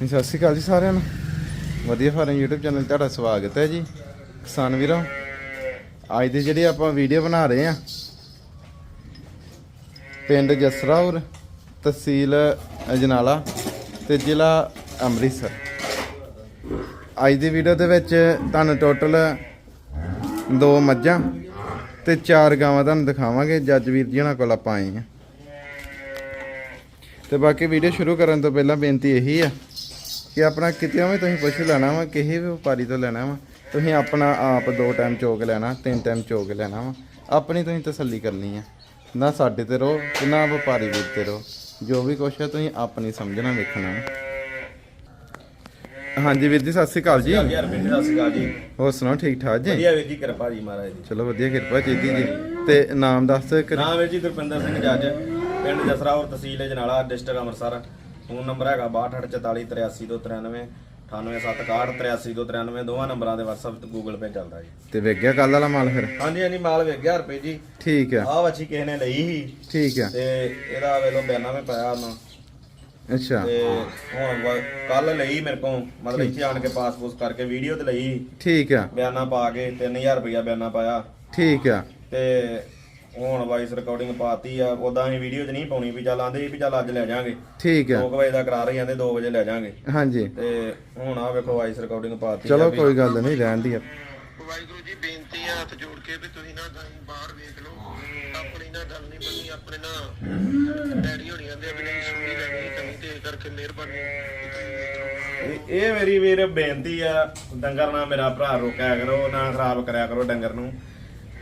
ਸਤਿ ਸ਼੍ਰੀ ਅਕਾਲ ਜੀ ਸਾਰਿਆਂ ਨੂੰ। ਵਧੀਆ ਫਾਰਮ YouTube ਚੈਨਲ 'ਤੇ ਤੁਹਾਡਾ ਸਵਾਗਤ ਹੈ ਜੀ। ਕਿਸਾਨ ਵੀਰੋ, ਅੱਜ ਦੀ ਜਿਹੜੀ ਆਪਾਂ ਵੀਡੀਓ ਬਣਾ ਰਹੇ ਆ ਪਿੰਡ ਜਸਰਾਉਰ ਤਹਿਸੀਲ ਅਜਨਾਲਾ ਤੇ ਜ਼ਿਲ੍ਹਾ ਅੰਮ੍ਰਿਤਸਰ। ਅੱਜ ਦੀ ਵੀਡੀਓ ਦੇ ਵਿੱਚ ਤੁਹਾਨੂੰ ਟੋਟਲ ਦੋ ਮੱਝਾਂ ਤੇ ਚਾਰ ਗਾਵਾਂ ਤੁਹਾਨੂੰ ਦਿਖਾਵਾਂਗੇ। ਜੱਜ ਵੀਰ ਜੀ ਉਹਨਾਂ ਕੋਲ ਆਪਾਂ ਆਏ ਆ ਤੇ ਬਾਕੀ ਵੀਡੀਓ ਸ਼ੁਰੂ ਕਰਨ ਤੋਂ ਪਹਿਲਾਂ ਬੇਨਤੀ ਇਹੀ ਆ ਕਿ ਆਪਣਾ ਕਿਤੇ ਵੀ ਤੁਸੀਂ ਪਸ਼ੂ ਲੈਣਾ ਵਾ ਕਿਸੇ ਵੀ ਵਪਾਰੀ ਤੋਂ ਲੈਣਾ ਵਾ ਤੁਸੀਂ ਆਪਣਾ ਆਪ ਦੋ ਟਾਈਮ ਚੋਕ ਲੈਣਾ ਤਿੰਨ ਟਾਈਮ ਚੋਕ ਲੈਣਾ ਵਾ। ਆਪਣੀ ਤੁਸੀਂ ਤਸੱਲੀ ਕਰਨੀ ਆ। ਨਾ ਸਾਡੇ ਤੇ ਤੇ ਨਾ ਵਪਾਰੀ ਵੀਰ ਤੇ ਰਹੋ। ਜੋ ਵੀ ਕੁਛ ਹੈ ਤੁਸੀਂ ਆਪਣੀ ਸਮਝਣਾ ਵੇਖਣਾ। ਹਾਂਜੀ ਵੀਰ ਜੀ ਸਤਿ ਸ਼੍ਰੀ ਅਕਾਲ ਜੀ। ਯਾਰ ਜੀ ਸਤਿ ਸ਼੍ਰੀ ਅਕਾਲ ਜੀ। ਹੋਰ ਸੁਣਾਓ ਠੀਕ ਠਾਕ ਜੀ? ਵਧੀਆ ਵੀਰ ਜੀ ਕਿਰਪਾ ਜੀ ਮਹਾਰਾਜ ਦੀ। ਚਲੋ ਵਧੀਆ ਕਿਰਪਾ ਚਾਹੀਦੀ ਜੀ ਤੇ ਨਾਮ ਦੱਸ। ਇੱਕ ਨਾਮ ਵੀਰ ਜੀ ਗੁਰਪਿੰਦਰ ਸਿੰਘ ਜੱਜ ਪਿੰਡ ਜਸਰਾਵਰ ਤਹਿਸੀਲ Janala district Amritsar. Phone number ਹੈਗਾ 6244833293 9876833293 ਦੋਵਾਂ ਨੰਬਰਾਂ ਦੇ WhatsApp ਤੇ Google Pay ਚੱਲਦਾ ਜੀ। ਤੇ ਵੇਖ ਗਿਆ ਕੱਲ ਵਾਲਾ ਮਾਲ ਫਿਰ? ਹਾਂਜੀ ਹਾਂਜੀ ਮਾਲ ਵੇਖ ਗਿਆ ਰੁਪਏ ਜੀ। ਠੀਕ ਆ। ਆਹ ਵੱਛੀ ਕਿਸੇ ਨੇ ਲਈ ਸੀ। ਠੀਕ ਆ। ਤੇ ਇਹਦਾ ਵੇਲੋ ਬਿਆਨਾ ਮੈਂ ਪਾਇਆ ਉਹਨਾਂ। ਅੱਛਾ। ਤੇ ਹੁਣ ਕੱਲ ਲਈ ਮੇਰੇ ਕੋਲ ਮਤਲਬ ਇੱਥੇ ਆਣ ਕੇ ਪਾਸਪੋਰਟ ਕਰਕੇ ਵੀਡੀਓ ਤੇ ਲਈ। ਠੀਕ ਆ। ਬਿਆਨਾ ਪਾ ਕੇ 3000 ਰੁਪਇਆ ਬਿਆਨਾ ਪਾਇਆ। ਠੀਕ ਆ। ਤੇ ਹੁਣ ਵਾਇਸ ਰਿਕਾਰਡਿੰਗ ਪਾਤੀ ਆ ਉਦਾਂ ਅਸੀਂ ਵੀਡੀਓ 'ਚ ਨਹੀਂ ਪਾਉਣੀ ਵੀ ਚੱਲ ਆਂਦੇ ਵੀ ਚੱਲ ਅੱਜ ਲੈ ਜਾਾਂਗੇ। ਠੀਕ ਆ। 2 ਵਜੇ ਦਾ ਕਰਾ ਰਹੀ ਜਾਂਦੇ 2 ਵਜੇ ਲੈ ਜਾਾਂਗੇ। ਹਾਂਜੀ। ਤੇ ਹੁਣ ਆ ਵੇਖੋ ਵਾਇਸ ਰਿਕਾਰਡਿੰਗ ਪਾਤੀ ਆ ਚਲੋ ਵੀ- ਕੋਈ ਗੱਲ ਨਹੀਂ ਰਹਿਣ ਦੀ ਆ। ਵਾਹਿਗੁਰੂ ਜੀ ਬੇਨਤੀ ਹੈ ਹੱਥ ਜੋੜ ਕੇ ਵੀ ਤੁਸੀਂ ਨਾ ਗਾਈ ਬਾਹਰ ਵੇਖ ਲਓ। ਆਪਣੀ ਨਾ ਗੱਲ ਨਹੀਂ ਬੰਨੀ ਆਪਣੇ ਨਾ ਡੈਡੀ ਹੋਣੀ ਆਂਦੇ ਵੀ ਨਹੀਂ ਸੁਣੀ ਲੈਣੀ ਕਮੀ ਤੇ ਇਸ ਕਰਕੇ ਮਿਹਰਬਾਨੀ। ਵੀ ਤੁਸੀਂ ਵੇਖ ਲਓ ਇਹ- ਇਹ ਮੇਰੀ ਵੀਰ ਬੇਨਤੀ ਆ ਡੰਗਰ ਨਾ ਮੇਰਾ ਭਰਾ ਰੋਕਿਆ ਕਰੋ ਨਾ ਖਰਾਬ ਕਰਿਆ ਕਰੋ ਡੰਗਰ ਨੂੰ।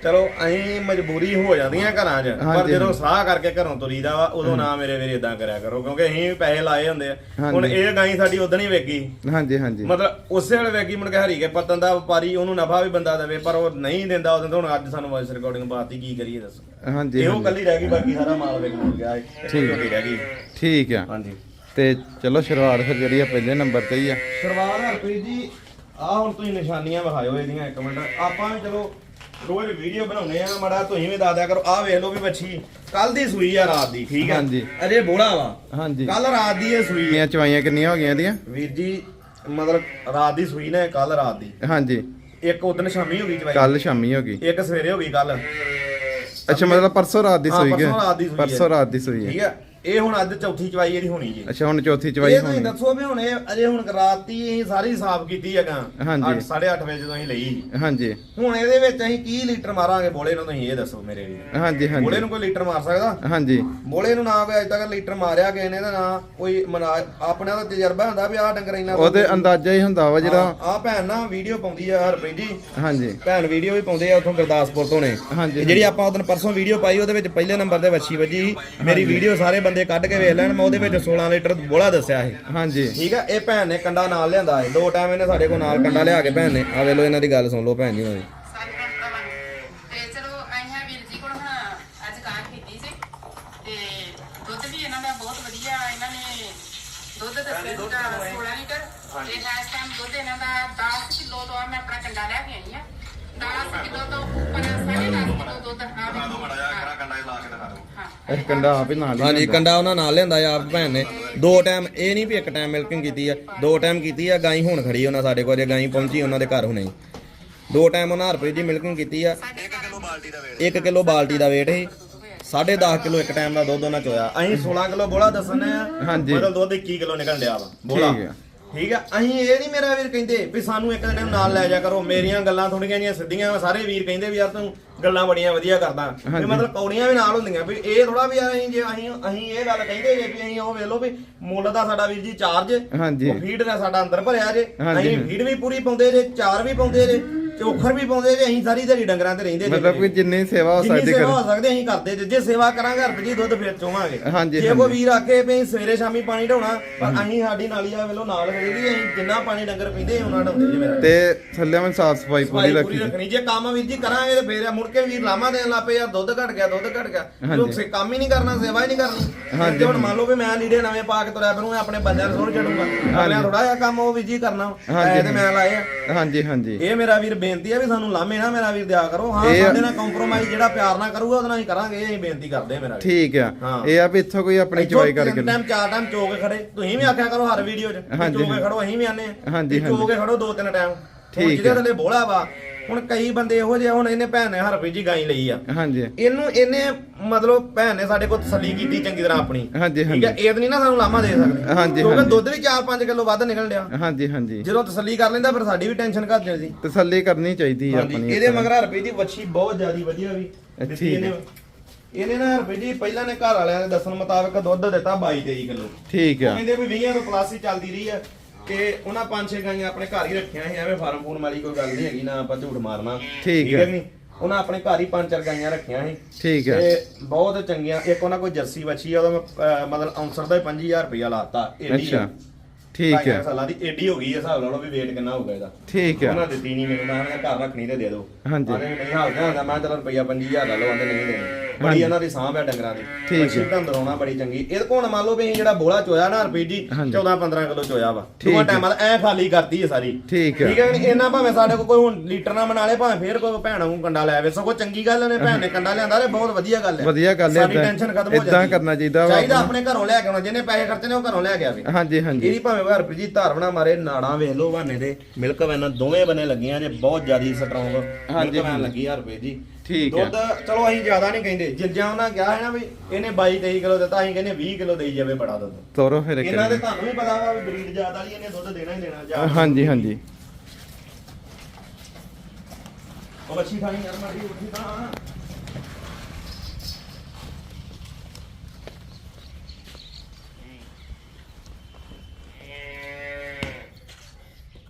ਚਲੋ ਅਸੀਂ ਮਜਬੂਰੀ ਹੋ ਜਾਂਦੀਆਂ ਘਰਾਂ 'ਚ। ਪਰ ਹਾਂਜੀ, ਜਦੋਂ। ਸਾਹ ਕਰਕੇ ਘਰੋਂ ਤੁਰੀਦਾ ਵਾ ਉਦੋਂ ਨਾ ਮੇਰੇ ਵੀਰ ਇਦਾਂ ਕਰਿਆ ਕਰੋ ਕਿਉਂਕਿ ਅਸੀਂ ਵੀ ਪੈਸੇ ਲਾਏ ਹੁੰਦੇ ਆ। ਹੁਣ ਇਹ ਗਾਈ ਸਾਡੀ ਉਦੋਂ ਹੀ ਵੇਗੀ। ਹਾਂਜੀ ਹਾਂਜੀ। ਮਤਲਬ ਉਸੇ ਵੇਲੇ ਵੇਗੀ ਮੁੜ ਕੇ ਹਰੀ ਕੇ ਪਤਨ ਦਾ ਵਪਾਰੀ ਉਹਨੂੰ ਨਫਾ ਵੀ ਬੰਦਾ ਦੇਵੇ ਪਰ ਉਹ ਨਹੀਂ ਦਿੰਦਾ ਉਦੋਂ ਤੋਂ ਹੁਣ ਅੱਜ ਸਾਨੂੰ ਵਾਇਸ ਰਿਕਾਰਡਿੰਗ ਪਾਤੀ ਕੀ ਕਰੀਏ ਦੱਸੋ। ਹਾਂਜੀ ਇਹੋ। ਕੱਲੀ ਰਹਿ ਗਈ ਬਾਕੀ ਸਾਰਾ ਮਾਲ ਵੇਚ ਮੁੜ ਗਿਆ ਠੀਕ। ਰਹਿ ਗਈ। ਠੀਕ ਆ। ਹਾਂਜੀ। ਤੇ ਚਲੋ ਸ਼ੁਰੂਆਤ ਫਿਰ ਜਿਹੜੀ ਆ ਪਹਿਲੇ ਨੰਬਰ ਤੇ ਹੀ ਆ। ਸਰਵਾਰ ਹਰਪ੍ਰੀਤ ਜੀ ਆ ਹੁਣ ਤੁਸੀਂ ਨਿਸ਼ਾਨੀਆਂ ਵਿਖਾਇਓ ਇਹਦੀਆਂ ਇੱਕ ਮਿੰਟ। ਆਪਾਂ ਵੀ ਚਲੋ ਰੋਜ਼ ਵੀਡੀਓ ਬਣਾਉਨੇ ਆ ਮੜਾ ਤੁਸੀਂ ਵੀ ਦੱਸ ਦਿਆ ਕਰੋ। ਆ ਵੇਖ ਲਓ ਵੀ ਬੱਚੀ ਕੱਲ ਦੀ ਸੂਈ ਆ ਰਾਤ ਦੀ ਠੀਕ ਹੈ ਹਾਂਜੀ। ਅਜੇ ਬੋੜਾ ਵਾ। ਹਾਂਜੀ। ਕੱਲ ਰਾਤ ਦੀ ਇਹ ਸੂਈ ਕਿੰਨੀਆਂ ਚਵਾਈਆਂ ਕਿੰਨੀਆਂ ਹੋ ਗਈਆਂ ਇਹਦੀਆਂ? ਵੀਰ ਜੀ ਮਤਲਬ ਰਾਤ ਦੀ ਸੂਈ ਨੇ ਕੱਲ ਰਾਤ ਦੀ। ਹਾਂਜੀ। ਇੱਕ ਉਦੋਂ ਸ਼ਾਮੀ ਹੋ ਗਈ ਜਵਾਈ ਕੱਲ ਸ਼ਾਮੀ ਹੋ ਗਈ। ਇੱਕ ਸਵੇਰੇ ਹੋ ਗਈ ਕੱਲ ਅੱਛਾ ਮਤਲਬ ਪਰਸੋਂ ਰਾਤ ਦੀ ਹਾਂ, ਸੂਈ ਪਰਸੋਂ ਰਾਤ ਦੀ ਹੈ। ਸੂਈ ਪਰਸੋਂ ਹੈ। ਰਾਤ ਦੀ ਸੂਈ ਠੀਕ ਹੈ ਹੈ ਇਹ ਹੁਣ ਅੱਜ ਚੌਥੀ ਚਵਾਈ ਇਹਦੀ ਹੋਣੀ ਜੀ। ਅੱਛਾ ਹੁਣ ਚੌਥੀ ਚਵਾਈ ਇਹ ਤੁਸੀਂ ਹੋਣੀ। ਦੱਸੋ ਵੀ ਹੁਣ ਇਹ ਅਜੇ ਹੁਣ ਰਾਤੀ ਅਸੀਂ ਸਾਰੀ ਸਾਫ਼ ਕੀਤੀ ਹੈਗਾ। ਹਾਂਜੀ। 8:30 ਵਜੇ ਜਦੋਂ ਅਸੀਂ ਲਈ ਹਾਂਜੀ। ਹੁਣ ਇਹਦੇ ਵਿੱਚ ਅਸੀਂ ਕੀ ਲੀਟਰ ਮਾਰਾਂਗੇ ਬੋਲੇ ਨੂੰ ਤੁਸੀਂ ਇਹ ਦੱਸੋ ਮੇਰੇ ਵੀ ਹਾਂਜੀ ਬੋਲੇ ਹਾਂਜੀ ਨੂੰ ਕੋਈ ਲੀਟਰ ਮਾਰ ਸਕਦਾ? ਹਾਂਜੀ। ਬੋਲੇ ਨੂੰ ਨਾ ਕੋਈ ਅਜੇ ਤੱਕ ਲੀਟਰ ਮਾਰਿਆ ਕਿਸੇ ਨੇ ਤਾਂ ਨਾ ਕੋਈ ਮਨਾ ਆਪਣਾ ਦਾ ਤਜਰਬਾ ਹੁੰਦਾ ਵੀ ਆਹ ਡੰਗਰ ਇੰਨਾ ਉਹਦੇ ਅੰਦਾਜ਼ਾ ਹੀ ਹੁੰਦਾ ਵਾ ਜਿਹੜਾ ਆ ਭੈਣ ਨਾ ਵੀਡੀਓ ਪਾਉਂਦੀ ਆ ਹਰਪ੍ਰੀਤ ਜੀ। ਹਾਂਜੀ। ਭੈਣ ਵੀਡੀਓ ਵੀ ਪਾਉਂਦੇ ਆ ਉਥੋਂ ਗੁਰਦਾਸਪੁਰ ਤੋਂ ਨੇ। ਹਾਂਜੀ, ਤੇ ਜਿਹੜੀ ਆਪਾਂ ਉਦੋਂ ਪਰਸੋਂ ਵੀਡੀਓ ਪਾਈ ਉਹਦੇ ਵਿੱਚ ਪਹਿਲੇ ਨੰਬਰ ਤੇ ਵੱਛੀ ਵੱਜੀ ਸੀ। ਮੇਰੀ ਵੀਡੀਓ ਸਾਰੇ ਬੰਦੇ ਕੱਢ ਕੇ ਵੇਖ ਲੈਣ ਮੈਂ ਉਹਦੇ ਵਿੱਚ 16 ਲੀਟਰ ਬੋਲਾ ਦੱਸਿਆ ਸੀ। ਹਾਂਜੀ। ਠੀਕ ਆ ਇਹ ਭੈਣ ਨੇ ਕੰਡਾ ਨਾਲ ਲਿਆਂਦਾ ਹੈ ਦੋ ਟਾਈਮ ਇਹਨੇ ਸਾਡੇ ਕੋਲ ਨਾਲ ਕੰਡਾ ਲਿਆ ਕੇ ਭੈਣ ਨੇ। ਆ ਵੇ ਲੋ ਇਹਨਾਂ ਦੀ ਗੱਲ ਸੁਣ ਲਓ ਭੈਣ ਜੀ ਉਹਨਾਂ ਦੀ। ਤੇ ਚਲੋ ਆਈਆਂ ਵੀਰ ਜੀ ਕੋਲ ਹੁਣ ਅੱਜ ਕਾਰ ਕੀਤੀ ਸੀ। ਤੇ ਦੁੱਧ ਵੀ ਇਹਨਾਂ ਦਾ ਬਹੁਤ ਵਧੀਆ ਇਹਨਾਂ ਨੇ ਦੁੱਧ ਦੱਸਿਆ ਸੀਗਾ 16 ਲੀਟਰ। ਤੇ ਇਸ ਟਾਈਮ ਦੁੱਧ ਇਹਨਾਂ ਦਾ 10 ਕਿਲੋ ਤੋਂ ਮੈਂ ਆਪਣਾ ਕੰਡਾ ਲੈ ਕੇ ਆਈ ਆ 10 ਕਿਲੋ ਤੋਂ ਉੱਪਰ 10.5 ਕਿਲੋ ਦੁੱਧ ਆ ਵੀ ਹਾਂ। ਇਹ ਕੰਡਾ ਆਪ ਹੀ ਨਾਲ ਹਾਂਜੀ ਹੁੰਦਾ। ਕੰਡਾ ਉਹਨਾਂ ਨਾਲ ਲਿਆਂਦਾ ਆ ਆਪ ਭੈਣ ਨੇ। ਦੋ ਟਾਈਮ ਇਹ ਨਹੀਂ ਵੀ ਇੱਕ ਟਾਈਮ ਮਿਲਕਿੰਗ ਕੀਤੀ ਆ। ਦੋ ਟਾਈਮ ਕੀਤੀ ਆ ਗਾਈ ਹੁਣ ਖੜੀ ਉਹਨਾਂ ਸਾਡੇ ਕੋਲ ਜੇ ਗਾਈ ਪਹੁੰਚੀ ਉਹਨਾਂ ਦੇ ਘਰ ਹੁਣੇ ਹੀ। ਦੋ ਟਾਈਮ ਉਹਨਾਂ ਰੁਪਏ ਦੀ ਮਿਲਕਿੰਗ ਕੀਤੀ ਆ। 1 ਕਿਲੋ ਬਾਲਟੀ ਦਾ weight ਸੀ। 10.5 ਕਿਲੋ ਇੱਕ ਟਾਈਮ ਦਾ ਦੁੱਧ ਉਹਨਾਂ ਚੋਇਆ ਅਸੀਂ 16 ਕਿਲੋ ਬੋਲਾ ਦੱਸਣੇ ਆ। ਹਾਂਜੀ। ਮਤਲਬ ਦੁੱਧ 21 ਕਿਲੋ ਨਿਕਲ ਡਿਆ ਵਾ ਬੋਲਾ ਠੀਕ ਆ। ਠੀਕ ਆ। ਅਸੀਂ ਇਹ ਨਹੀਂ ਮੇਰਾ ਵੀਰ ਕਹਿੰਦੇ ਵੀ ਸਾਨੂੰ ਇੱਕ ਦਿਨ ਨਾਲ ਲੈ ਜਾ ਕਰੋ। ਮੇਰੀਆਂ ਗੱਲਾਂ ਥੋੜੀਆਂ ਜੀਆਂ ਸਿੱਧੀਆਂ ਵਾ। ਸਾਰੇ ਵੀਰ ਕਹਿੰਦੇ ਵੀ ਯਾਰ ਤੂੰ ਗੱਲਾਂ ਬੜੀਆਂ ਵਧੀਆ ਕਰਦਾ ਵੀ। ਮਤਲਬ ਕੌੜੀਆਂ ਵੀ ਨਾਲ ਹੁੰਦੀਆਂ ਵੀ ਇਹ ਥੋੜਾ ਵੀ ਅਸੀਂ ਜੇ ਅਸੀਂ ਅਸੀਂ ਇਹ ਗੱਲ ਕਹਿੰਦੇ ਜੇ ਵੀ ਅਸੀਂ ਉਹ ਵੇਖ ਲਓ ਵੀ ਮੁੱਲ ਦਾ ਸਾਡਾ ਵੀਰ ਜੀ ਚਾਰਜ ਹਾਂਜੀ। ਉਹ ਫੀਡ ਦਾ ਸਾਡਾ ਅੰਦਰ ਭਰਿਆ ਜੇ ਹਾਂਜੀ। ਅਸੀਂ ਫੀਡ ਵੀ ਪੂਰੀ ਪਾਉਂਦੇ ਜੇ ਚਾਰ ਵੀ ਪਾਉਂਦੇ ਜੇ ਚੋਖਰ ਵੀ ਪਾਉਂਦੇ ਜੇ ਅਸੀਂ ਸਾਰੀ ਦਿਹਾੜੀ ਡੰਗਰਾਂ ਤੇ ਰਹਿੰਦੇ ਮਤਲਬ ਕਿ ਜਿੰਨੀ ਸੇਵਾ ਹੋ ਜਿੰਨੀ ਸਕਦੀ ਸੇਵਾ ਹੋ ਕਰ ਸਕਦੇ ਅਸੀਂ ਕਰਦੇ ਜੇ ਜੇ ਸੇਵਾ ਕਰਾਂਗੇ ਹਰਪ ਜੀ ਦੁੱਧ ਫੇਰ ਚੋਵਾਂਗੇ। ਹਾਂਜੀ, ਜੇ ਕੋਈ ਹਾਂਜੀ। ਵੀਰ ਆਕੇ ਵੀ ਅਸੀਂ ਸਵੇਰੇ ਸ਼ਾਮੀ ਪਾਣੀ ਢਾਉਣਾ ਪਰ ਅਸੀਂ ਸਾਡੀ ਨਾਲੀ ਆ ਵੇਲੋ ਨਾਲ ਖੜੇਗੀ ਅਸੀਂ ਜਿੰਨਾ ਪਾਣੀ ਡੰਗਰ ਪੀਂਦੇ ਉਹਨਾਂ ਢਾਉਂਦੇ ਜੇ ਮੇਰਾ ਤੇ ਥੱਲੇ ਮੈਂ ਸਾਫ਼ ਸਫ਼ਾਈ ਪੂਰੀ ਰੱਖੀ ਰੱਖਣੀ। ਜੇ ਕੰਮ ਵੀਰ ਜੀ ਕਰਾਂਗੇ ਤੇ ਫੇਰ ਮੁੜ ਕੇ ਵੀਰ ਲਾਮਾ ਦੇਣ ਲੱਪੇ ਯਾਰ ਦੁੱਧ ਘਟ ਗਿਆ ਦੁੱਧ ਘਟ ਗਿਆ। ਲੋਕ ਸੇ ਕੰਮ ਹੀ ਨਹੀਂ ਕਰਨਾ ਸੇਵਾ ਹੀ ਨਹੀਂ ਕਰਨੀ। ਹਾਂਜੀ। ਹੁਣ ਮੰਨ ਲਓ ਵੀ ਮੈਂ ਲੀੜੇ ਨਵੇਂ ਪਾ ਕੇ ਤੁਰਿਆ ਫਿਰੂੰ ਆਪਣੇ ਬੰਦਿਆਂ ਨੂੰ ਥੋੜਾ ਛੱਡੂਗਾ। ਆਪਣੇ ਥੋੜਾ ਜਿਹਾ ਕੰਮ ਉਹ ਵੀਰ ਜੀ ਕਰਨਾ। ਹਾਂਜੀ। ਤੇ ਮੈਂ ਲਾਏ ਆ। ਹਾਂਜੀ ਹਾਂਜੀ। ਇਹ ਮੇਰਾ ਵੀਰ ਬੇਨਤੀ ਆ ਵੀ ਸਾਨੂੰ ਲਾਮੇ ਨਾ ਮੇਰਾ ਵੀਰ ਦਿਆ ਕਰੋ। ਹਾਂ ਇਹ- ਸਾਡੇ ਨਾਲ ਕੰਪਰੋਮਾਈਜ਼ ਜਿਹੜਾ ਪਿਆਰ ਨਾਲ ਕਰੂਗਾ ਉਹਦੇ ਨਾਲ ਹੀ ਕਰਾਂਗੇ ਇਹ ਅਸੀਂ ਬੇਨਤੀ ਕਰਦੇ ਆ ਮੇਰਾ ਵੀਰ। ਠੀਕ ਆ। ਹਾਂ। ਇਹ ਆ ਵੀ ਇੱਥੋਂ ਕੋਈ ਆਪਣੀ ਚਵਾਈ ਕਰਕੇ ਟਾਈਮ ਚਾਰ ਟਾਈਮ ਚੋ ਕੇ ਖੜੇ। ਤੁਸੀਂ ਵੀ ਆਖਿਆ ਕਰੋ ਹਰ ਵੀਡੀਓ 'ਚ ਹਾਂਜੀ, ਚੋ ਕੇ ਖੜੋ ਅਸੀਂ ਵੀ ਆਨੇ ਹਾਂਜੀ, ਚੋ ਕੇ ਖੜੋ ਦੋ ਤਿੰਨ ਟਾਈਮ ਠੀਕ ਜਿਹਦੇ ਹੈ। ਥੱਲੇ ਬੋਲਾ ਵਾ ਹੁਣ ਕਈ ਬੰਦੇ ਇਹੋ ਜਿਹੇ ਹੁਣ ਇਹਨੇ ਭੈਣ ਨੇ ਹਰਪ੍ਰੀਤ ਜੀ ਗਾਈ ਲਈ ਆ। ਹਾਂਜੀ। ਇਹਨੂੰ ਇਹਨੇ ਮਤਲਬ ਭੈਣ ਨੇ ਸਾਡੇ ਕੋਲ ਤਸੱਲੀ ਕੀਤੀ ਚੰਗੀ ਤਰ੍ਹਾਂ ਆਪਣੀ। ਹਾਂਜੀ, ਠੀਕ ਹੈ ਇਹ ਤਾਂ ਨਹੀਂ ਨਾ ਸਾਨੂੰ ਲਾਮਾ ਦੇ ਸਕਦੇ। ਹਾਂਜੀ, ਕਿਉਂਕਿ ਹਾਂਜੀ। ਦੁੱਧ ਵੀ 4-5 ਕਿਲੋ ਵੱਧ ਨਿਕਲ ਡਿਆ। ਹਾਂਜੀ ਹਾਂਜੀ। ਜਦੋਂ ਤਸੱਲੀ ਕਰ ਲੈਂਦਾ ਫਿਰ ਸਾਡੀ ਵੀ ਟੈਨਸ਼ਨ ਘੱਟ ਜਾਂਦੀ। ਤਸੱਲੀ ਕਰਨੀ ਚਾਹੀਦੀ ਆ ਹਾਂਜੀ ਆਪਣੀ ਇਹਦੇ ਮਗਰ ਹਰਪ੍ਰੀਤ ਦੀ ਵੱਛੀ ਬਹੁਤ ਜ਼ਿਆਦੀ ਵਧੀਆ ਵੀ। ਦਿੱਤੀ ਠੀਕ ਹੈ। ਇਹਨੇ। ਇਹਨੇ ਨਾ ਹਰਪ੍ਰੀਤ ਜੀ ਪਹਿਲਾਂ ਨੇ ਘਰ ਵਾਲਿਆਂ ਦੇ ਦੱਸਣ ਮੁਤਾਬਕ ਦੁੱਧ ਦਿੱਤਾ 22-23 ਕਿਲੋ। ਠੀਕ ਆ ਕਹਿੰਦੇ ਵੀ 20 ਤੋਂ ਪਲੱਸ ਚੱਲਦੀ ਰਹੀ ਆ ਤੇ ਉਹਨਾਂ ਪੰਜ ਛੇ ਗਾਈਆਂ ਆਪਣੇ ਘਰ ਹੀ ਰੱਖੀਆਂ ਸੀ ਐਵੇਂ ਫਾਰਮ ਫੂਨ ਵਾਲੀ ਕੋਈ ਗੱਲ ਨਹੀਂ ਹੈਗੀ ਨਾ ਆਪਾਂ ਝੂਠ ਮਾਰਨਾ। ਠੀਕ ਹੈ। ਕਿ ਨਹੀਂ? ਉਹਨਾਂ ਆਪਣੇ ਘਰ ਹੀ ਪੰਜ ਚਾਰ ਗਾਈਆਂ ਰੱਖੀਆਂ ਸੀ। ਠੀਕ ਹੈ। ਤੇ ਬਹੁਤ ਚੰਗੀਆਂ ਇੱਕ ਉਹਨਾਂ ਕੋਈ ਜਰਸੀ ਵੱਛੀ ਆ ਉਹਦਾ ਮੈਂ ਅਹ, ਮਤਲਬ ਔਂਸਰ ਦਾ ਹੀ 5000 ਰੁਪਇਆ ਲਾਤਾ ਏਡੀ ਅੱਛਾ। ਠੀਕ ਹੈ। ਸਾਲਾਂ ਦੀ ਏਡੀ ਹੋ ਗਈ ਹੈ ਹਿਸਾਬ ਲਾ ਲਓ ਵੀ weight ਕਿੰਨਾ ਹੋਊਗਾ ਇਹਦਾ। ਠੀਕ ਹੈ। ਉਹਨਾਂ ਦਿੱਤੀ ਨਹੀਂ ਮੈਨੂੰ ਮੈਂ ਕਿਹਾ ਘਰ ਰੱਖਣੀ ਤੇ ਦੇ ਦਿਓ। ਹਾਂਜੀ। ਵੀ ਨਹੀਂ ਹਾਲ ਹੁੰਦਾ ਮੈਂ ਚਲ ਰੁਪਈਆ 25000 ਲੈ ਲਓ ਆਂਦੇ ਨਹੀਂ ਦੇਣੀ। ਬੜੀ। ਇਹਨਾਂ ਦੀ ਸਾਂਭ ਹੈ ਡੰਗਰਾਂ ਦੀ। ਠੀਕ ਹੈ। ਢੰਦਰੋਣਾ ਬੜੀ ਚੰਗੀ। ਇਹਦੇ ਕੋਲ ਮੰਨ ਲਓ ਵੀ ਜਿਹੜਾ ਬੋਲਾ ਚੋਇਆ ਨਾ ਰੁਪਏ ਜੀ ਹਾਂਜੀ। 14 15 ਕਿਲੋ ਚੋਇਆ ਵਾ। ਦੋਵਾਂ। ਟਾਈਮਾਂ ਐ ਖਾਲੀ ਕਰਤੀ ਹੈ ਸਾਰੀ। ਠੀਕ ਹੈ। ਇਹਨਾਂ ਭਾਵੇਂ ਸਾਡੇ ਕੋਲ ਕੋਈ ਹੁਣ ਲੀਟਰ ਨਾ ਬਣਾ ਲੇ ਭਾਵੇਂ ਫੇਰ ਕੋਈ ਭੈਣ ਨੂੰ ਕੰਡਾ ਲੈ ਆਵੇ। ਸਗੋਂ ਚੰਗੀ ਗੱਲ ਨੇ ਭੈਣ ਨੇ ਕੰਡਾ ਲਿਆਂਦਾ ਤੇ ਬਹੁਤ ਵਧੀਆ ਗੱਲ ਹੈ। ਵਧੀਆ ਗੱਲ ਹੈ। ਸਾਡੀ ਟੈਨਸ਼ਨ ਖਤਮ ਹੋ ਜਾਂਦੀ। ਏਦਾਂ ਕਰਨਾ ਚਾਹੀਦਾ ਵਾ ਚਾਹੀਦਾ ਆਪਣਾ। ਘਰੋਂ ਲੈ ਕੇ ਆਉਣਾ। ਜਿਹਨੇ ਪੈਸੇ ਖਰਚਨੇ ਉਹ ਘਰੋਂ ਲੈ ਕੇ ਆਵੇ। ਹਾਂਜੀ ਹਾਂਜੀ। ਇਹਦੀ ਭਾਵੇਂ ਹਰਪ੍ਰੀਤ ਜੀ ਧਾਰਵਣਾ ਮਾਰੇ ਨਾੜਾਂ ਵੇਖ ਲਓ ਬਹਾਨੇ ਦੇ। ਮਿਲਕ ਵੈਨਾਂ ਦੋਵੇਂ ਬਨੇ ਲੱਗੀਆਂ ਜੇ ਬਹੁਤ ਜ਼ਿਆਦੀ ਸਟਰੋਂਗ ਮਿਲਕ ਵੈਨ। ਲੱਗੀ ਹਰਪ੍ਰੀਤ ਜੀ। ਠੀਕ ਹੈ। ਦੁੱਧ ਚਲੋ ਅਸੀਂ ਜ਼ਿਆਦਾ ਨਹੀਂ ਕਹਿੰਦੇ ਜਿੱਜਾਂ ਉਹਨਾਂ ਕਿਹਾ ਹੈ ਨਾ ਵੀ ਇਹਨੇ 22 23 ਕਿਲੋ ਦਿੱਤਾ ਅਸੀਂ ਕਹਿੰਦੇ 20 ਕਿਲੋ ਦੇਈ ਜਾਵੇ ਬੜਾ ਦੁੱਧ। ਤੋਰੋ ਫਿਰ ਇੱਕ ਇਹਨਾਂ ਦੇ ਤੁਹਾਨੂੰ ਵੀ ਪਤਾ ਵਾ ਵੀ ਬਰੀਡ ਜ਼ਿਆਦਾ ਵਾਲੀ ਇਹਨੇ ਦੁੱਧ ਦੇਣਾ ਹੀ ਦੇਣਾ ਜ਼ਿਆਦਾ। ਹਾਂਜੀ ਹਾਂਜੀ। ਉਹ ਬੱਚੀ ਖਾਣੀ ਯਾਰ ਮਾਰੀ ਉੱਠੀ ਤਾਂ।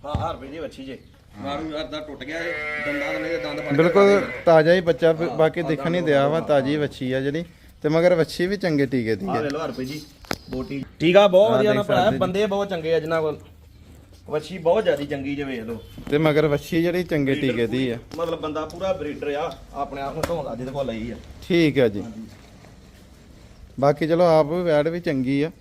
ਹਾਂ ਹਰਪ੍ਰੀਤ ਜੀ ਬੱਚੀ ਜੇ। ਮਾਰੂ ਯਾਰ ਦਾ ਟੁੱਟ ਗਿਆ ਇਹ ਦੰਦਾਂ ਦੇ ਦੰਦ ਫੜ ਕੇ ਬਿਲਕੁਲ ਤਾਜ਼ਾ ਹੀ ਬੱਚਾ ਬ- ਬਾਕੀ ਦੇਖਣ ਨਹੀਂ ਦਿਆ ਵਾ ਤਾਜ਼ੀ ਵੱਛੀ ਆ ਜਿਹੜੀ ਤੇ ਮਗਰ ਵੱਛੀ ਵੀ ਚੰਗੇ ਟੀਕੇ ਦੀ ਆ। ਹੈ ਲੈ ਲਓ ਹਰਪ੍ਰੀਤ ਜੀ ਬੋਟੀ। ਟੀਕਾ ਬਹੁਤ ਵਧੀਆ ਨਾ ਭਰਾ। ਬੰਦੇ ਬਹੁਤ ਚੰਗੇ ਆ ਜਿਨ੍ਹਾਂ ਕੋਲ। ਵੱਛੀ ਬਹੁਤ ਜ਼ਿਆਦੀ ਚੰਗੀ ਜੇ ਵੇਖ ਲਓ। ਤੇ ਮਗਰ ਵੱਛੀ ਜਿਹੜੀ ਚੰਗੇ ਟੀਕੇ ਦੀ ਆ। ਮਤਲਬ ਬੰਦਾ ਪੂਰਾ ਬਰੀਡਰ ਆ ਆਪਣੇ ਆਪ ਨੂੰ ਢੋਂਦਾ ਜਿਹਦੇ ਕੋਲ ਲਈ ਆ। ਠੀਕ ਹੈ ਜੀ। ਬਾਕੀ ਚਲੋ ਆਪ ਵੀ ਵੈੜ ਵੀ ਚੰਗੀ ਆ।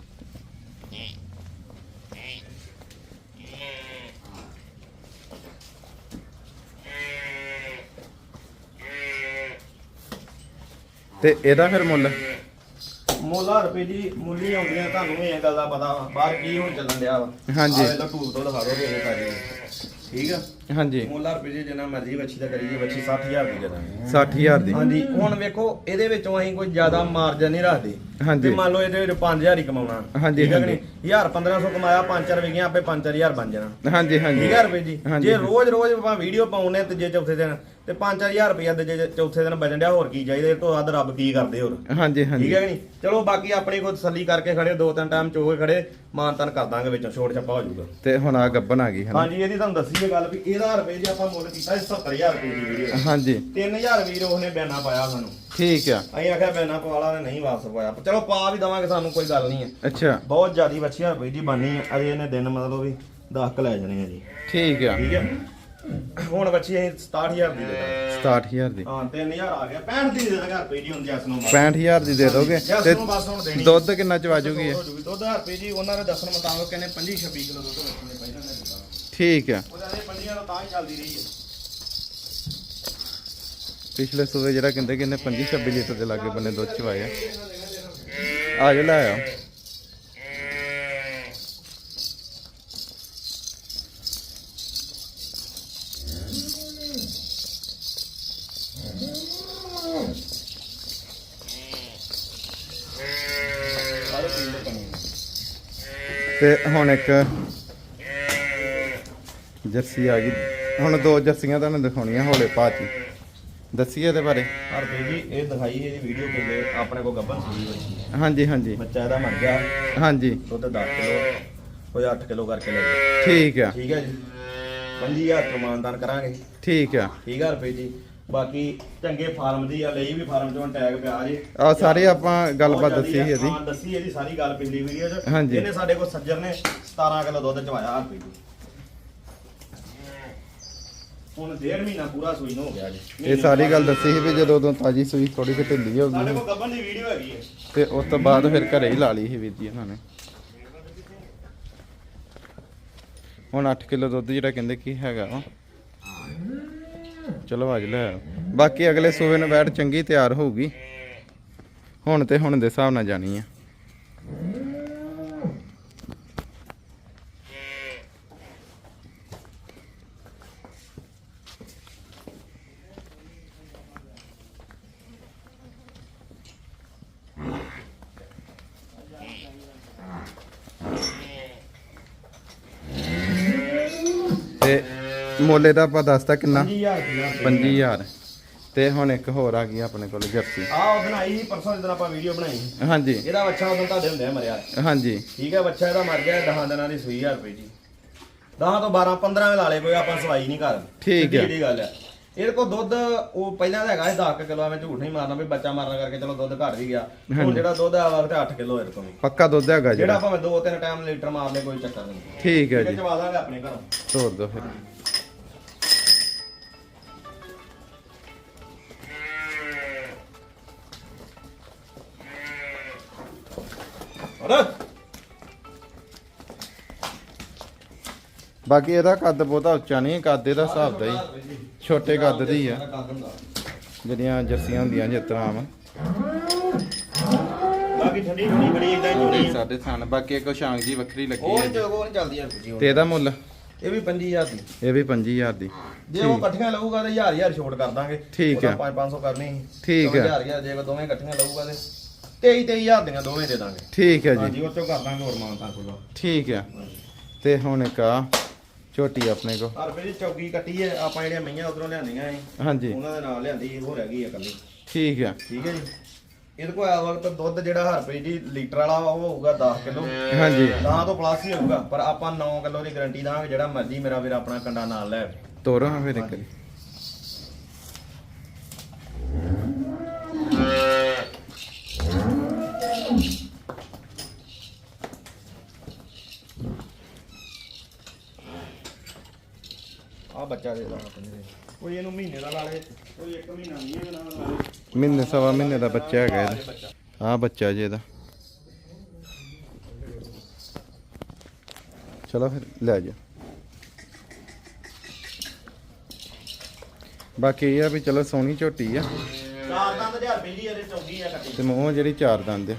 ਤੇ ਇਹਦਾ ਫਿਰ ਮੁੱਲ? ਮੋਲਾ ਰੁਪਏ ਜੀ ਮੁੱਲੀ ਆਉਂਦੀਆਂ ਤੁਹਾਨੂੰ ਇਹ ਗੱਲ ਦਾ ਪਤਾ ਵਾ ਬਾਹਰ ਕੀ ਹੁਣ ਚੱਲਣ ਡਿਆ ਵਾ। ਹਾਂਜੀ। ਆਹ ਲਓ ਟੂਬ ਤੋਂ ਦਿਖਾ ਦੋ ਇਹ ਸਾਰੀ। ਠੀਕ ਆ? ਹਾਂਜੀ। ਮੋਲਾ ਰੁਪਏ ਜੀ ਜਿੰਨਾ ਮਰਜ਼ੀ ਬੱਚੀ ਦਾ ਕਰੀਏ ਬੱਚੀ 60000 ਦੀ ਜਦਾ 60000 ਦੀ। ਹਾਂਜੀ ਹੁਣ ਵੇਖੋ ਇਹਦੇ ਵਿੱਚੋਂ ਅਸੀਂ ਕੋਈ ਜ਼ਿਆਦਾ ਮਾਰਜਨ ਨਹੀਂ ਰੱਖਦੇ। ਹਾਂਜੀ। ਤੇ ਮੰਨ ਲਓ ਇਹਦੇ ਵਿੱਚ 5000 ਹੀ ਕਮਾਉਣਾ। ਹਾਂਜੀ, ਠੀਕ ਹੈ ਕਿ ਹਾਂਜੀ। ਨਹੀਂ? 1000 1500 ਕਮਾਇਆ 5-4 ਵਿਗਿਆ ਆਪੇ 5-4000 ਬਣ ਜਾਣਾ। ਹਾਂਜੀ ਹਾਂਜੀ। ਠੀਕ ਹੈ ਰੁਪਏ ਜੀ? ਹਾਂਜੀ। ਜੇ ਰੋਜ਼ ਰੋਜ਼ ਆਪਾਂ ਵੀਡੀਓ ਪਾਉਨੇ ਤੇ ਜੇ ਚੌਥੇ ਦਿਨ ਤੇ 5-4000 ਰੁਪਇਆ ਤੇ ਜੇ ਚੌਥੇ ਦਿਨ ਬਚਣ ਡਿਆ ਹੋਰ ਕੀ ਚਾਹੀਦਾ? ਇਹ ਤੋਂ ਵੱਧ ਰੱਬ ਕੀ ਕਰਦੇ ਹੋਰ? ਹਾਂਜੀ ਠੀਕ ਹਾਂਜੀ ਹੈ ਕਿ ਨਹੀਂ? ਚਲੋ ਬਾਕੀ ਆਪਣੀ ਕੋਈ ਤਸੱਲੀ ਕਰਕੇ ਖੜੇ ਦੋ ਤਿੰਨ ਟਾਈਮ ਚੋ ਕੇ ਖੜੇ ਮਾਨ ਤਾਨ ਕਰ ਦਾਂਗੇ ਵਿੱਚੋਂ ਛੋਟ ਛੱਪਾ ਹੋ ਜਾਊਗਾ। ਤੇ ਹੁਣ ਆ ਗੱਬਨ ਆ ਗਈ ਹੈ ਹਾਂਜੀ ਇਹਦੀ ਤੁਹਾਨੂੰ ਦੱਸੀ ਇਹ ਗੱਲ ਵੀ ਇਹਦਾ ਰੁਪਏ ਜੀ ਆਪਾਂ ਮੁੱਲ ਕੀਤਾ ਸੀ 70000 ਰੁਪਏ ਦੀ ਵੀਡੀਓ ਹਾਂਜੀ। 3000 ਵੀਰ ਉਹਨੇ ਬਿਆਨਾ ਪਾਇਆ ਸਾਨੂੰ। ਠੀਕ ਆ। ਅਸੀਂ ਆਖਿਆ ਬਿਆਨਾ ਪਵਾਲਾ ਨੇ ਨਹੀਂ ਵਾਪਸ ਪਾਇਆ। ਚਲੋ ਪਾ ਵੀ ਦਵਾਂਗੇ ਸਾਨੂੰ ਕੋਈ ਗੱਲ ਨਹੀਂ ਹੈ ਅੱਛਾ। ਬਹੁਤ ਜ਼ਿਆਦੀ ਬੱਚੀਆਂ ਰੁਪਏ ਦੀ ਬਾਨੀ ਅਜੇ ਇਹਨੇ ਦਿਨ ਮਤਲਬ ਵੀ 10 ਕ ਲੈ ਜਾਣੇ ਆ ਜੀ। ਠੀਕ ਆ। ਠੀਕ ਹੈ ਹੁਣ ਬੱਚੀ ਅਸੀਂ 67000 ਦੀ ਦੇ ਦਾਂਗੇ। 67000 ਦੀ। ਹਾਂ 3000 ਆ ਗਿਆ। 65 ਦੀ ਦੇ ਦਾਂਗੇ ਰੁਪਏ ਦੀ ਹੁਣ ਜੈਸ ਨੂੰ 65000 ਦੀ ਦੇ ਦੋਗੇ। ਤੇ ਦੁੱਧ ਕਿੰਨਾ ਚਵਾ ਜੂਗੀ ਦੁੱਧ ਰੁਪਏ ਜੀ ਉਹਨਾਂ ਦੇ ਦੱਸਣ ਮੁਤਾਬਕ ਕਹਿੰਦੇ 25 26 ਕਿਲੋ ਦੁੱਧ ਰੱਖਣੇ ਪਹਿਲਾਂ ਨੇ। ਦਿੱਤਾ ਠੀਕ ਆ। ਉਹਦਾ ਇਹ 25 ਤੋਂ ਤਾਂ ਹੀ ਚੱਲਦੀ ਰਹੀ ਹੈ। ਪਿਛਲੇ ਸੂਬੇ ਜਿਹੜਾ ਕਹਿੰਦੇ ਕਿ ਇਹਨੇ 25 26 ਲੀਟਰ ਦੇ ਲਾਗੇ ਬੰਨੇ ਦੁੱਧ ਚਵਾਇਆ। ਆ ਜਾ ਲੈ ਆਓ ਤੇ ਹੁਣ ਇੱਕ ਜਰਸੀ ਆ ਗਈ। ਹੁਣ ਦੋ ਜਰਸੀਆਂ ਤੁਹਾਨੂੰ ਦਿਖਾਉਣੀਆਂ ਹੌਲੇ ਪਾਤੀ ਦੱਸੀਏ ਇਹਦੇ ਬਾਰੇ। ਰੁਪਏ ਜੀ ਇਹ ਦਿਖਾਈ ਇਹਦੀ ਵੀਡੀਓ ਕਿੰਨੇ ਆਪਣੇ ਕੋਲ ਗੱਬਨ ਸੂਈ ਹੋਈ ਹਾਂਜੀ ਹਾਂਜੀ। ਬੱਚਾ ਇਹਦਾ ਮਰ ਗਿਆ। ਹਾਂਜੀ। ਦੁੱਧ 10 ਕਿਲੋ ਕੋਈ 8 ਕਿਲੋ ਕਰਕੇ ਲੈ ਗਿਆ। ਠੀਕ ਆ। ਠੀਕ ਹੈ ਜੀ। 25000 ਤੋਂ ਮਾਨਦਾਨ ਕਰਾਂਗੇ। ਠੀਕ ਆ। ਠੀਕ ਹੈ ਰੁਪਏ ਜੀ। ਬਾਕੀ ਚੰਗੇ ਫਾਰਮ ਦੀ ਆ ਲਈ ਵੀ ਫਾਰਮ ਚੋਂ ਟੈਗ ਪਿਆ ਜੇ। ਆ ਸਾਰੇ ਆਪਾਂ ਗੱਲਬਾਤ ਬਹੁਤ ਦੱਸੀ ਸੀ ਇਹਦੀ। ਹਾਂ ਦੱਸੀ ਇਹਦੀ ਸਾਰੀ ਗੱਲ ਪਿਛਲੀ ਵੀਡੀਓ 'ਚ। ਹਾਂਜੀ। ਇਹਨੇ ਸਾਡੇ ਕੋਲ ਸੱਜਰ ਨੇ 17 ਕਿਲੋ ਦੁੱਧ ਚਵਾਇਆ ਰੁਪਏ ਜੀ। ਹੁਣ ਡੇਢ ਮਹੀਨਾ ਪੂਰਾ ਸੂਈ ਨੂੰ। ਹੋ ਗਿਆ ਜੀ ਇਹ ਸਾਰੀ ਗੱਲ ਦੱਸੀ ਸੀ ਵੀ ਜਦੋਂ ਉਦੋਂ ਤਾਜੀ ਸੂਈ ਥੋੜੀ ਜਿਹੀ ਢਿੱਲੀ ਹੋ ਸਾਡੇ ਗਈ ਕੋਲ ਗੱਬਨ ਦੀ ਵੀਡੀਓ ਹੈਗੀ ਹੈ। ਤੇ ਉਸ ਤੋਂ ਬਾਅਦ ਫਿਰ ਘਰੇ ਹੀ ਲਾ ਲਈ ਸੀ ਵੀਰ ਜੀ ਇਹਨਾਂ ਨੇ। ਹੁਣ 8 ਕਿਲੋ ਦੁੱਧ ਜਿਹੜਾ ਕਹਿੰਦੇ ਕੀ ਹੈਗਾ ਵਾ। ਚਲੋ ਅੱਜ ਲੈ ਆਓ। ਬਾਕੀ ਅਗਲੇ ਸੂਬੇ ਨੂੰ ਬੈਠ ਚੰਗੀ ਤਿਆਰ ਹੋਊਗੀ। ਹੁਣ ਤੇ ਹੁਣ ਦੇ ਹਿਸਾਬ ਨਾਲ ਜਾਣੀ ਆ ਤੇ ਮੋਲੇ ਦਾ ਆਪਾਂ ਦੱਸਤਾ ਕਿੰਨਾ? 20000 25000 ਤੇ ਹੁਣ ਇੱਕ ਹੋਰ ਆ ਗਈ ਆਪਣੇ ਕੋਲ ਜਰਸੀ। ਆ ਉਹ ਬਣਾਈ ਸੀ ਪਰਸੋਂ ਜਦੋਂ ਆਪਾਂ ਵੀਡੀਓ ਬਣਾਈ ਸੀ। ਹਾਂਜੀ। ਇਹਦਾ ਬੱਚਾ ਉਦੋਂ ਤੁਹਾਡੇ ਹੁੰਦੇ ਆ ਮਰਿਆ। ਹਾਂਜੀ। ਠੀਕ ਹੈ ਬੱਚਾ ਇਹਦਾ ਮਰ ਗਿਆ 10 ਦਿਨਾਂ ਦੀ ਸੂਈ 1000 ਰੁਪਏ ਦੀ। 10 ਤੋਂ 12 15 ਲਾ ਲੇ ਕੋਈ ਆਪਾਂ ਸਵਾਈ ਨਹੀਂ ਕਰ ਠੀਕ ਹੈ। ਜਿਹੜੀ ਗੱਲ ਹੈ ਇਹਦੇ ਕੋਲ ਦੁੱਧ ਉਹ ਪਹਿਲਾਂ ਤਾਂ ਹੈਗਾ ਸੀ 10 ਕਿਲੋ ਐਵੇਂ ਝੂਠ ਨਹੀਂ ਮਾਰਨਾ ਵੀ ਬੱਚਾ ਮਾਰਨ ਕਰਕੇ ਚਲੋ ਦੁੱਧ ਘਟ ਵੀ ਗਿਆ। ਹੁਣ। ਜਿਹੜਾ ਦੁੱਧ ਆ ਵਕਤ 8 ਕਿਲੋ ਇਹਦੇ ਕੋਲ ਵੀ। ਪੱਕਾ ਦੁੱਧ ਹੈਗਾ ਜਿਹੜਾ ਜਿਹੜਾ। ਭਾਵੇਂ ਦੋ ਤਿੰਨ ਟਾਈਮ ਲੀਟਰ ਮਾਰ ਲੈ ਕੋਈ ਚੱਕਰ ਨਹੀਂ। ਠੀਕ ਹੈ ਜੀ। ਚਵਾ ਦਾਂਗੇ ਆਪਣੇ ਘਰੋਂ। ਤੋੜ ਦੋ ਫਿਰ। ਬਾਕੀ ਇਹਦਾ ਕੱਦ ਬਹੁਤਾ ਉੱਚਾ ਨਹੀਂ ਕੱਦ ਇਹਦਾ ਹਿਸਾਬ ਦਾ ਹੀ। ਛੋਟੇ ਕੱਦ ਦੀ ਆ। ਜਿਹੜੀਆਂ ਜਰਸੀਆਂ ਹੁੰਦੀਆਂ ਜਿਸ ਤਰ੍ਹਾਂ ਆਮ। ਬਾਕੀ ਠੰਡੀ ਠੰਡੀ ਬੜੀ ਇਦਾਂ ਹੀ ਸਾਡੇ ਥਣ ਬਾਕੀ ਇੱਕ ਸ਼ਾਂਗ ਜੀ ਵੱਖਰੀ ਲੱਗੀ ਉਹ ਨਹੀਂ ਉਹ ਨਹੀਂ ਚੱਲਦੀ ਯਾਰ ਜੀ ਤੇ ਇਹਦਾ ਮੁੱਲ? ਇਹ ਵੀ 25000 ਦੀ। ਇਹ ਵੀ 25000 ਦੀ। ਜੇ ਉਹ ਇਕੱਠੀਆਂ ਲਊਗਾ ਤੇ 1000 1000 ਛੋਟ ਕਰ ਦਾਂਗੇ। ਠੀਕ ਹੈ। 5 500 ਕਰਨੀ। ਠੀਕ ਹੈ। 1000 1000 ਜੇ ਦੋਵੇਂ ਇਕੱਠੀਆਂ ਲਊਗਾ ਤੇ। 23 23000 ਦੀਆਂ ਦੋਵੇਂ ਦੇ ਦਾਂਗੇ। ਠੀਕ ਹੈ ਜੀ। ਹਾਂਜੀ ਉਹ ਚੋਂ ਕਰ ਦਾਂਗੇ ਹੋਰ ਮਾਨਤਾ ਕੋਲ। ਠੀਕ ਹੈ। ਤੇ ਹੁਣ ਇੱਕ ਆ ਝੋਟੀ ਆਪਣੇ ਕੋ ਹਰ ਵੇਲੇ ਚੌਕੀ ਕੱਟੀ ਹੈ ਆਪਾਂ ਜਿਹੜੀਆਂ ਮਈਆਂ ਉਧਰੋਂ ਲਿਆਂਦੀਆਂ ਸੀ ਹਾਂਜੀ। ਉਹਨਾਂ ਦੇ ਨਾਲ ਲਿਆਂਦੀ ਉਹ ਰਹਿ ਗਈ ਹੈ ਇਕੱਲੀ। ਠੀਕ ਹੈ। ਠੀਕ ਹੈ ਜੀ। ਇਹਦੇ ਕੋਲ ਆ ਵਕਤ ਦੁੱਧ ਜਿਹੜਾ ਹਰ ਰੁਪਏ ਦੀ ਲੀਟਰ ਵਾਲਾ ਵਾ, ਉਹ ਹੋਊਗਾ 10 ਕਿਲੋ। ਹਾਂਜੀ। 10 ਤੋਂ ਪਲੱਸ ਹੀ ਹੋਊਗਾ ਪਰ ਆਪਾਂ 9 ਕਿਲੋ ਦੀ ਗਾਰੰਟੀ ਦਾਂਗੇ ਜਿਹੜਾ ਮਰਜ਼ੀ ਮੇਰਾ ਵੀਰ ਆਪਣਾ ਕੰਡਾ ਨਾਲ ਲੈ। ਤੋਰੋ ਹਾਂ ਫਿਰ ਇੱਕ ਵਾਰੀ। ਬੱਚਾ ਦੇ ਦਾਂਗਾ ਕੋਈ ਇਹਨੂੰ ਮਹੀਨੇ ਦਾ ਲਾ ਲੇ। ਕੋਈ 1 ਮਹੀਨਾ ਨਹੀਂ ਇਹਦਾ ਲਾ ਲੇ। ਮਹੀਨੇ ਸਵਾ ਮਹੀਨੇ ਦਾ ਬੱਚਾ ਹੈਗਾ ਇਹਦਾ। ਆ ਬੱਚਾ ਜੀ ਇਹਦਾ। ਚਲੋ ਫਿਰ ਲੈ ਜਾ। ਬਾਕੀ ਇਹ ਆ ਵੀ ਚਲੋ ਸੋਹਣੀ ਝੋਟੀ ਆ। ਚਾਰ ਦੰਦ ਹਜ਼ਾਰ ਪਹਿਲੀ ਇਹਦੇ ਚੌਗੀ ਆ ਕੱਟੀ। ਤੇ ਮੂੰਹ ਜਿਹੜੀ ਚਾਰ ਦੰਦ ਆ।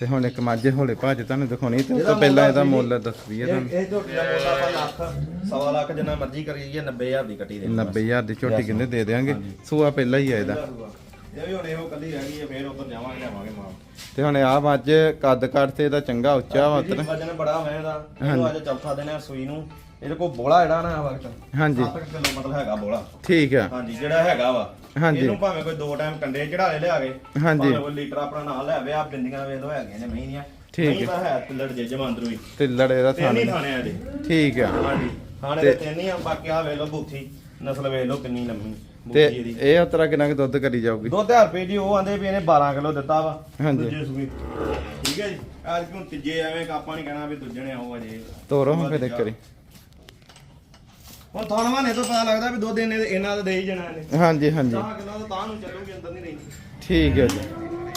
ਤੇ ਹੁਣ ਇੱਕ ਮਾਝੇ ਹੋਲੇ ਭਾਜ ਤੁਹਾਨੂੰ ਦਿਖਾਉਣੀ ਤੇ ਉਸ ਤੋਂ ਪਹਿਲਾਂ ਇਹਦਾ ਮੁੱਲ ਦੱਸ ਦਈਏ ਇਹ ਤੁਹਾਨੂੰ। ਇਹ ਝੋਟੀ ਦਾ ਮੁੱਲ ਆਪਾਂ ਲੱਖ ਸਵਾ ਲੱਖ ਜਿੰਨਾ ਮਰਜ਼ੀ ਕਰੀਏ 90000 ਦੀ ਕੱਟੀ ਦੇ 90000 ਦੀ ਝੋਟੀ ਕਹਿੰਦੇ ਦੇ ਦੇਾਂਗੇ ਸੂਆ ਪਹਿਲਾਂ ਹੀ ਆ ਇਹਦਾ। ਇਹ ਵੀ ਹੁਣ ਇਹੋ ਕੱਲੀ ਰਹਿ ਗਈ ਹੈ ਫੇਰ ਉੱਧਰ ਜਾਵਾਂਗੇ ਲਿਆਵਾਂਗੇ ਮਾਲ। ਤੇ ਹੁਣ ਆ ਮੱਝ ਕੱਦ ਕੱਦ ਤੇ ਇਹਦਾ ਚੰਗਾ ਉੱਚਾ ਵਾ ਉਤਰ। ਵਜਨ ਬੜਾ ਹੋਇਆ ਇਹਦਾ ਇਹਨੂੰ ਅੱਜ ਚੌਥਾ ਦਿਨ ਹੈ ਸੂਈ ਨੂੰ। ਇਹਦੇ ਕੋਲ ਬੋਲਾ ਜਿਹੜਾ ਨਾ ਵਕਤ ਹਾਂਜੀ। 7 ਕਿਲੋ ਮਤਲਬ ਹੈਗਾ ਬੋਲਾ। ਠੀਕ ਆ। ਹਾਂਜੀ ਜਿਹੜਾ ਹੈਗਾ ਵਾ। ਹਾਂਜੀ। ਇਹਨੂੰ ਭਾਵੇਂ ਕੋਈ ਦੋ ਟਾਈਮ ਕੰਡੇ ਚੜਾਲੇ ਲਿਆ ਕੇ ਹਾਂਜੀ। ਭਾਵੇਂ ਕੋਈ ਲੀਟਰ ਆਪਣਾ ਨਾਲ ਲੈ ਆਵੇ ਆ ਬਿੰਦੀਆਂ ਵੇਖ ਲੋ ਹੈਗੀਆਂ ਨੇ ਮਹੀਂ ਦੀਆਂ। ਠੀਕ ਦਾ ਹੈ ਪਿੱਲੜ ਜੇ ਜਮਾਂ ਅੰਦਰੋਂ ਹੀ। ਤੇ ਲੜੇ ਦਾ ਤਿੰਨ ਥਾਣ ਹੀ ਥਾਣੇ ਇਹਦੇ। ਠੀਕ ਆ। ਹਾਂਜੀ ਥਾਣੇ ਤੇ- ਦੇ ਤਿੰਨ ਹੀ ਆ ਬਾਕੀ ਆ ਵੇਖ ਲੋ ਬੂਥੀ ਨਸਲ ਵੇਖ ਲੋ ਕਿੰਨੀ ਲੰਮੀ ਤੇ ਇਹਦੀ। ਇਹ ਉਤਰਾ ਕਿੰਨਾ ਕੁ ਦੁੱਧ ਕਰੀ ਜਾਊਗੀ? 2000 ਰੁਪਏ ਦੀ ਉਹ ਆਂਦੇ ਵੀ ਇਹਨੇ 12 ਕਿਲੋ ਦਿੱਤਾ ਵਾ ਹਾਂਜੀ। ਦੂਜੇ ਠੀਕ ਹੈ ਜੀ? ਅੱਜ ਕਿਉਂ ਤੀਜੇ ਐਵੇਂ ਆਪਾਂ ਨਹੀਂ ਕਹਿਣਾ ਵੀ ਦੂਜੇ ਨੇ ਆਓ ਅਜੇ। ਤੋਰੋ ਹਾਂ ਫਿਰ ਇੱਕ ਵਾਰੀ। ਹੁਣ ਥਾਣਵਾ ਨੇ ਤੋਂ ਪਤਾ ਲੱਗਦਾ ਵੀ ਦੋ ਦਿਨ ਇਹਦੇ- ਇਹਨਾਂ ਦਾ ਦੇ ਹੀ ਜਾਣਾ ਇਹਨੇ। ਹਾਂਜੀ ਹਾਂਜੀ। 10 ਕਿਲੋ ਤਾਂ ਤਾਂ ਨੂੰ ਚੱਲੂਗੀ ਅੰਦਰ ਨਹੀਂ ਰਹਿੰਦੀ ਠੀਕ ਹੈ ਜੀ।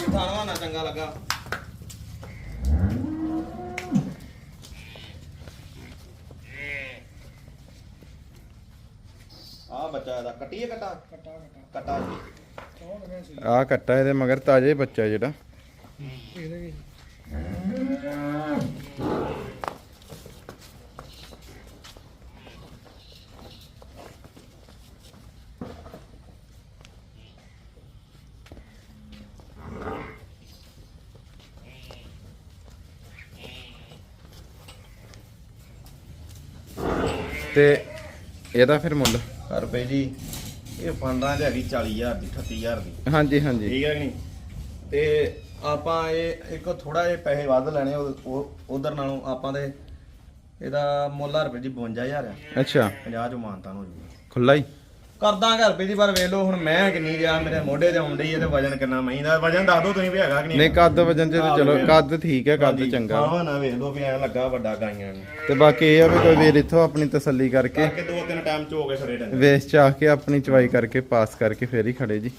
ਥਾਣਵਾ ਨਾ ਚੰਗਾ ਲੱਗਾ। ਆ ਬੱਚਾ ਇਹਦਾ ਕੱਟੀਏ ਕਟਾ? ਕਟਾ ਕਟਾ ਜੀ। ਆ ਕੱਟਾ ਇਹਦੇ ਮਗਰ ਤਾਜੇ ਬੱਚਾ ਜਿਹੜਾ। ਤੇ ਇਹਦਾ ਫਿਰ ਮੁੱਲ? ਰੁਪਏ ਜੀ ਇਹ 15 ਦੀ ਹੈਗੀ 40000 ਦੀ 38000 ਦੀ। ਹਾਂਜੀ ਹਾਂਜੀ। ਠੀਕ ਹੈ ਕਿ ਨਹੀਂ? ਤੇ ਆਪਾਂ ਇਹ ਇੱਕ ਥੋੜਾ ਜਿਹਾ ਪੈਸੇ ਵੱਧ ਲੈਣੇ ਉਧਰ ਨਾਲੋਂ ਆਪਾਂ ਦੇ ਇਹਦਾ ਮੁੱਲ ਰੁਪਏ ਜੀ 52000 ਆ। ਅੱਛਾ। 50 ਚ ਮਾਨਤਾਨ ਹੋ ਜੂਗਾ। ਖੁੱਲਾ ਹੀ? ਕਰਦਾ ਘਰ ਦੀ ਪਰ ਵੇਖ ਲਓ ਹੁਣ ਮੈਂ ਕਿੰਨੀ ਗਿਆ ਮੇਰੇ ਮੋਢੇ ਤੇ ਆਉਂਦੀ ਹੈ ਤੇ ਵਜਨ ਕਿੰਨਾ ਮਹੀਂ ਦਾ ਵਜਨ ਦੱਸ ਦਿਓ ਤੁਸੀਂ ਵੀ ਹੈਗਾ ਕਿ ਨਹੀਂ ਨਹੀਂ ਕੱਦ ਵਜਨ ਤੇ ਤਾਂ ਚਲੋ ਕੱਦ ਠੀਕ ਹੈ ਕੱਦ ਚੰਗਾ। ਹਾਂ ਨਾ ਵੇਖ ਲਓ ਵੀ ਐਂ ਲੱਗਾ ਵੱਡਾ ਗਾਈਆਂ ਨੂੰ। ਤੇ ਬਾਕੀ ਇਹ ਆ ਵੀ ਕੋਈ ਵੀਰ ਇੱਥੋਂ ਆਪਣੀ ਤਸੱਲੀ ਕਰਕੇ ਕਰਕੇ ਦੋ ਤਿੰਨ ਟਾਈਮ ਚ ਹੋ ਗਏ ਖੜੇ ਡੰਗਰ ਵੇਸ ਚ ਆ ਕੇ ਆਪਣੀ ਚਵਾਈ ਕਰਕੇ ਪਾਸ ਕਰਕੇ ਫੇਰ ਹੀ ਖੜੇ ਜੀ।